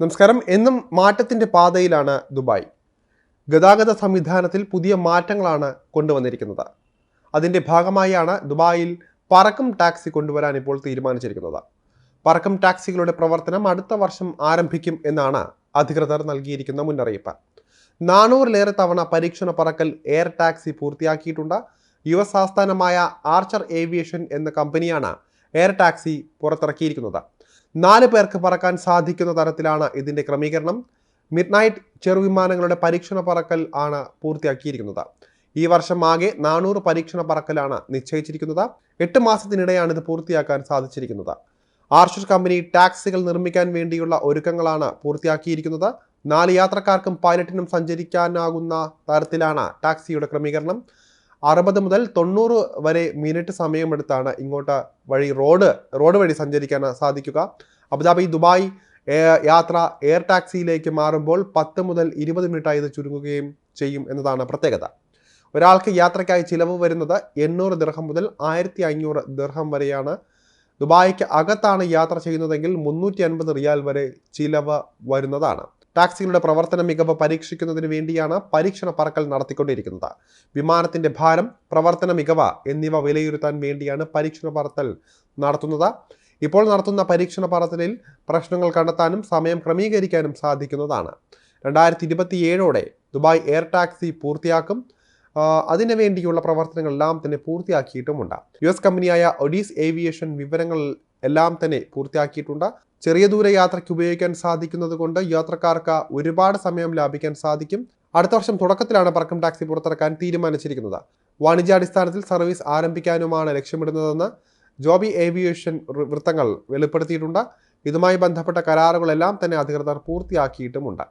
നമസ്കാരം. എന്നും മാറ്റത്തിന്റെ പാതയിലാണ് ദുബായ്. ഗതാഗത സംവിധാനത്തിൽ പുതിയ മാറ്റങ്ങളാണ് കൊണ്ടുവന്നിരിക്കുന്നത്. അതിന്റെ ഭാഗമായാണ് ദുബായിൽ പറക്കും ടാക്സി കൊണ്ടുവരാൻ ഇപ്പോൾ തീരുമാനിച്ചിരിക്കുന്നത്. പറക്കും ടാക്സികളുടെ പ്രവർത്തനം അടുത്ത വർഷം ആരംഭിക്കും എന്നാണ് അധികൃതർ നൽകിയിരിക്കുന്ന മുന്നറിയിപ്പ്. നാനൂറിലേറെ തവണ പരീക്ഷണ പറക്കൽ എയർ ടാക്സി പൂർത്തിയാക്കിയിട്ടുണ്ട്. യു എസ് ആസ്ഥാനമായ ആർച്ചർ ഏവിയേഷൻ എന്ന കമ്പനിയാണ് എയർ ടാക്സി പുറത്തിറക്കിയിരിക്കുന്നത്. നാല് പേർക്ക് പറക്കാൻ സാധിക്കുന്ന തരത്തിലാണ് ഇതിന്റെ ക്രമീകരണം. മിഡ് നൈറ്റ് ചെറുവിമാനങ്ങളുടെ പരീക്ഷണ പറക്കൽ ആണ് പൂർത്തിയാക്കിയിരിക്കുന്നത്. ഈ വർഷം ആകെ നാനൂറ് പരീക്ഷണ പറക്കലാണ് നിശ്ചയിച്ചിരിക്കുന്നത്. എട്ട് മാസത്തിനിടെയാണ് ഇത് പൂർത്തിയാക്കാൻ സാധിച്ചിരിക്കുന്നത്. ആർഷർ കമ്പനി ടാക്സികൾ നിർമ്മിക്കാൻ വേണ്ടിയുള്ള ഒരുക്കങ്ങളാണ് പൂർത്തിയാക്കിയിരിക്കുന്നത്. നാല് യാത്രക്കാർക്കും പൈലറ്റിനും സഞ്ചരിക്കാനാകുന്ന തരത്തിലാണ് ടാക്സിയുടെ ക്രമീകരണം. അറുപത് മുതൽ തൊണ്ണൂറ് വരെ മിനിറ്റ് സമയമെടുത്താണ് ഇങ്ങോട്ട് വഴി റോഡ് റോഡ് വഴി സഞ്ചരിക്കാൻ സാധിക്കുക. അബുദാബി ദുബായ് യാത്ര എയർ ടാക്സിയിലേക്ക് മാറുമ്പോൾ പത്ത് മുതൽ ഇരുപത് മിനിറ്റായി ഇത് ചുരുങ്ങുകയും ചെയ്യും എന്നതാണ് പ്രത്യേകത. ഒരാൾക്ക് യാത്രയ്ക്കായി ചിലവ് വരുന്നത് എണ്ണൂറ് ദിർഹം മുതൽ ആയിരത്തി അഞ്ഞൂറ് ദിർഹം വരെയാണ്. ദുബായിക്ക് അകത്താണ് യാത്ര ചെയ്യുന്നതെങ്കിൽ മുന്നൂറ്റി അൻപത് റിയാൽ വരെ ചിലവ് വരുന്നതാണ്. ടാക്സികളുടെ പ്രവർത്തന മികവ് പരീക്ഷിക്കുന്നതിന് വേണ്ടിയാണ് പരീക്ഷണ പറക്കൽ നടത്തിക്കൊണ്ടിരിക്കുന്നത്. വിമാനത്തിന്റെ ഭാരം പ്രവർത്തന മികവ എന്നിവ വിലയിരുത്താൻ വേണ്ടിയാണ് പരീക്ഷണ പറത്തൽ നടത്തുന്നത്. ഇപ്പോൾ നടത്തുന്ന പരീക്ഷണ പറത്തലിൽ പ്രശ്നങ്ങൾ കണ്ടെത്താനും സമയം ക്രമീകരിക്കാനും സാധിക്കുന്നതാണ്. രണ്ടായിരത്തി ഇരുപത്തി ഏഴോടെ ദുബായ് എയർ ടാക്സി പൂർത്തിയാക്കും. അതിനു വേണ്ടിയുള്ള പ്രവർത്തനങ്ങളെല്ലാം തന്നെ പൂർത്തിയാക്കിയിട്ടുമുണ്ട്. യു എസ് കമ്പനിയായ ഒഡീസ് ഏവിയേഷൻ വിവരങ്ങൾ എല്ലാം തന്നെ പൂർത്തിയാക്കിയിട്ടുണ്ട്. ചെറിയ ദൂര യാത്രയ്ക്ക് ഉപയോഗിക്കാൻ സാധിക്കുന്നത് കൊണ്ട് യാത്രക്കാർക്ക് ഒരുപാട് സമയം ലാഭിക്കാൻ സാധിക്കും. അടുത്ത വർഷം തുടക്കത്തിലാണ് പറക്കം ടാക്സി പുറത്തിറക്കാൻ തീരുമാനിച്ചിരിക്കുന്നത്. വാണിജ്യാടിസ്ഥാനത്തിൽ സർവീസ് ആരംഭിക്കാനുമാണ് ലക്ഷ്യമിടുന്നതെന്ന് ജോബി ഏവിയേഷൻ വൃത്തങ്ങൾ വെളിപ്പെടുത്തിയിട്ടുണ്ട്. ഇതുമായി ബന്ധപ്പെട്ട കരാറുകളെല്ലാം തന്നെ അധികൃതർ പൂർത്തിയാക്കിയിട്ടുമുണ്ട്.